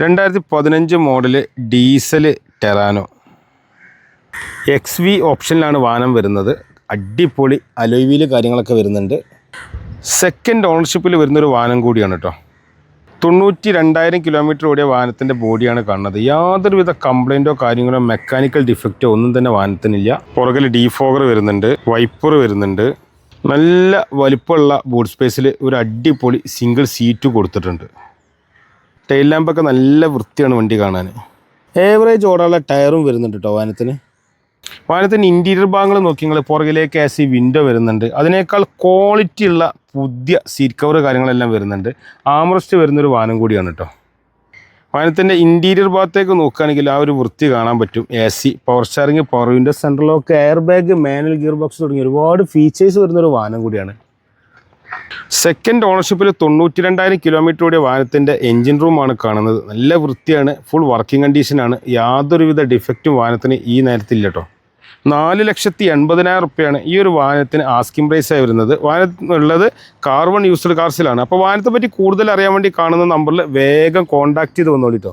രണ്ടായിരത്തി പതിനഞ്ച് model diesel Terrano X V ഓപ്ഷനിലാണ് വാഹനം വരുന്നത്. അടിപൊളി അലോയ്വീൽ കാര്യങ്ങളൊക്കെ വരുന്നുണ്ട്. സെക്കൻഡ് ഓണർഷിപ്പിൽ വരുന്നൊരു വാഹനം കൂടിയാണ് കേട്ടോ തൊണ്ണൂറ്റി രണ്ടായിരം കിലോമീറ്റർ ഓടിയ വാഹനത്തിന്റെ ബോഡിയാണ് കാണുന്നത്. യാതൊരുവിധ കംപ്ലൈന്റോ കാര്യങ്ങളോ മെക്കാനിക്കൽ ഡിഫക്റ്റോ ഒന്നും തന്നെ വാഹനത്തിനില്ല. പുറകിൽ ഡീഫോഗർ വരുന്നുണ്ട് വൈപ്പർ വരുന്നുണ്ട്. നല്ല വലിപ്പമുള്ള ബൂട്ട് സ്പേസിൽ ഒരു അടിപൊളി സിംഗിൾ സീറ്റ് കൊടുത്തിട്ടുണ്ട്. ടൈൽ ലാമ്പൊക്കെ നല്ല വൃത്തിയാണ് വണ്ടി കാണാൻ. ഏവറേജ് ഓടാനുള്ള ടയറും വരുന്നുണ്ട് കേട്ടോ വാനത്തിന് വാനത്തിന് ഇന്റീരിയർ ഭാഗങ്ങൾ നോക്കി നിങ്ങൾ പുറകിലേക്ക് എ സി വിൻഡോ വരുന്നുണ്ട്. അതിനേക്കാൾ ക്വാളിറ്റി ഉള്ള പുതിയ സീറ്റ് കവർ കാര്യങ്ങളെല്ലാം വരുന്നുണ്ട്. ആമറസ്റ്റ് വരുന്നൊരു വാനം കൂടിയാണ് കേട്ടോ വാനത്തിന്റെ ഇന്റീരിയർ ഭാഗത്തേക്ക് നോക്കുകയാണെങ്കിൽ ആ ഒരു വൃത്തി കാണാൻ പറ്റും. A C power steering power window central lock air bag manual gear box തുടങ്ങിയ ഒരുപാട് ഫീച്ചേഴ്സ് വരുന്നൊരു വാനം കൂടിയാണ്. സെക്കൻഡ് ഓണർഷിപ്പിൽ തൊണ്ണൂറ്റി രണ്ടായിരം കിലോമീറ്റർ ഓടിയ വാഹനത്തിന്റെ എൻജിൻ റൂമാണ് കാണുന്നത്. നല്ല വൃത്തിയാണ് ഫുൾ വർക്കിംഗ് കണ്ടീഷനാണ് യാതൊരുവിധ ഡിഫക്റ്റും വാഹനത്തിന് ഈ നേരത്തില്ല കേട്ടോ നാല് ലക്ഷത്തി എൺപതിനായിരം റുപ്യാണ് ഈ ഒരു വാഹനത്തിന് ആസ്കിംഗ് പ്രൈസായി വരുന്നത്. വാഹനം ഉള്ളത് കാർബൺ യൂസ്ഡ് കാർസിലാണ് അപ്പോൾ വാഹനത്തെ പറ്റി കൂടുതൽ അറിയാൻ വേണ്ടി കാണുന്ന നമ്പറിൽ വേഗം കോൺടാക്ട് ചെയ്ത് വന്നോളിട്ടോ.